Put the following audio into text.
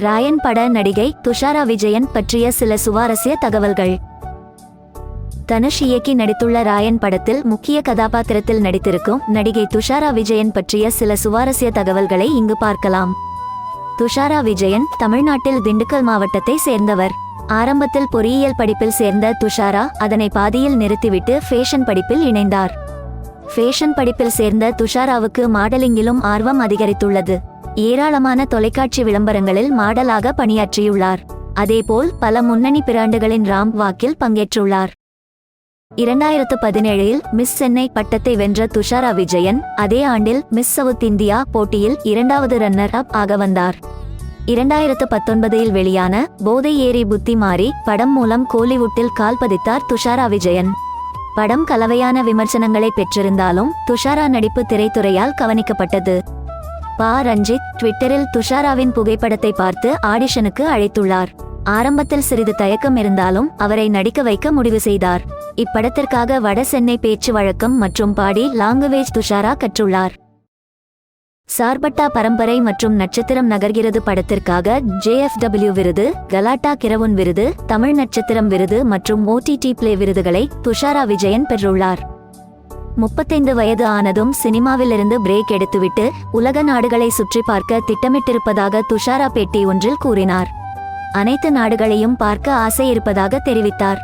ராயன் பட நடிகை துஷாரா விஜயன் பற்றிய சில சுவாரஸ்ய தகவல்கள். தனுஷ் இயக்கி நடித்துள்ள ராயன் படத்தில் முக்கிய கதாபாத்திரத்தில் நடித்திருக்கும் நடிகை துஷாரா விஜயன் பற்றிய சில சுவாரஸ்ய தகவல்களை இங்கு பார்க்கலாம். துஷாரா விஜயன் தமிழ்நாட்டில் திண்டுக்கல் மாவட்டத்தை சேர்ந்தவர். ஆரம்பத்தில் பொறியியல் படிப்பில் சேர்ந்த துஷாரா அதனை பாதியில் நிறுத்திவிட்டு ஃபேஷன் படிப்பில் இணைந்தார். ஃபேஷன் படிப்பில் சேர்ந்த துஷாராவுக்கு மாடலிங்கிலும் ஆர்வம் அதிகரித்துள்ளது. ஏராளமான தொலைக்காட்சி விளம்பரங்களில் மாடலாக பணியாற்றியுள்ளார். அதேபோல் பல முன்னணி பிராண்டுகளின் ராம் வாக்கில் பங்கேற்றுள்ளார். இரண்டாயிரத்து பதினேழில் மிஸ் சென்னை பட்டத்தை வென்ற துஷாரா விஜயன் அதே ஆண்டில் மிஸ் சவுத் இந்தியா போட்டியில் இரண்டாவது ரன்னர் அப் ஆக வந்தார். இரண்டாயிரத்து பத்தொன்பதில் வெளியான போதை ஏறி புத்தி மாறி படம் மூலம் கோலிவுட்டில் கால் பதித்தார் துஷாரா விஜயன். படம் கலவையான விமர்சனங்களை பெற்றிருந்தாலும் துஷாரா நடிப்பு திரைத்துறையால் கவனிக்கப்பட்டது. பா ரஞ்சித் ட்விட்டரில் துஷாராவின் புகைப்படத்தை பார்த்து ஆடிஷனுக்கு அழைத்துள்ளார். ஆரம்பத்தில் சிறிது தயக்கம் இருந்தாலும் அவரை நடிக்க வைக்க முடிவு செய்தார். இப்படத்திற்காக வட சென்னை பேச்சு வழக்கம் மற்றும் பாடி லாங்குவேஜ் துஷாரா கற்றுள்ளார். சார்பட்டா பரம்பரை மற்றும் நட்சத்திரம் நகர்கிறது படத்திற்காக ஜேஎஃப்டபிள்யூ விருது கலாட்டா கிரவுன் விருது தமிழ் நட்சத்திரம் விருது மற்றும் ஓடிடி பிளே விருதுகளை துஷாரா விஜயன் பெற்றுள்ளார். முப்பத்தைந்து வயது ஆனதும் சினிமாவிலிருந்து பிரேக் எடுத்துவிட்டு உலக நாடுகளை சுற்றி பார்க்க திட்டமிட்டிருப்பதாக துஷாரா பேட்டி ஒன்றில் கூறினார். அனைத்து நாடுகளையும் பார்க்க ஆசை இருப்பதாக தெரிவித்தார்.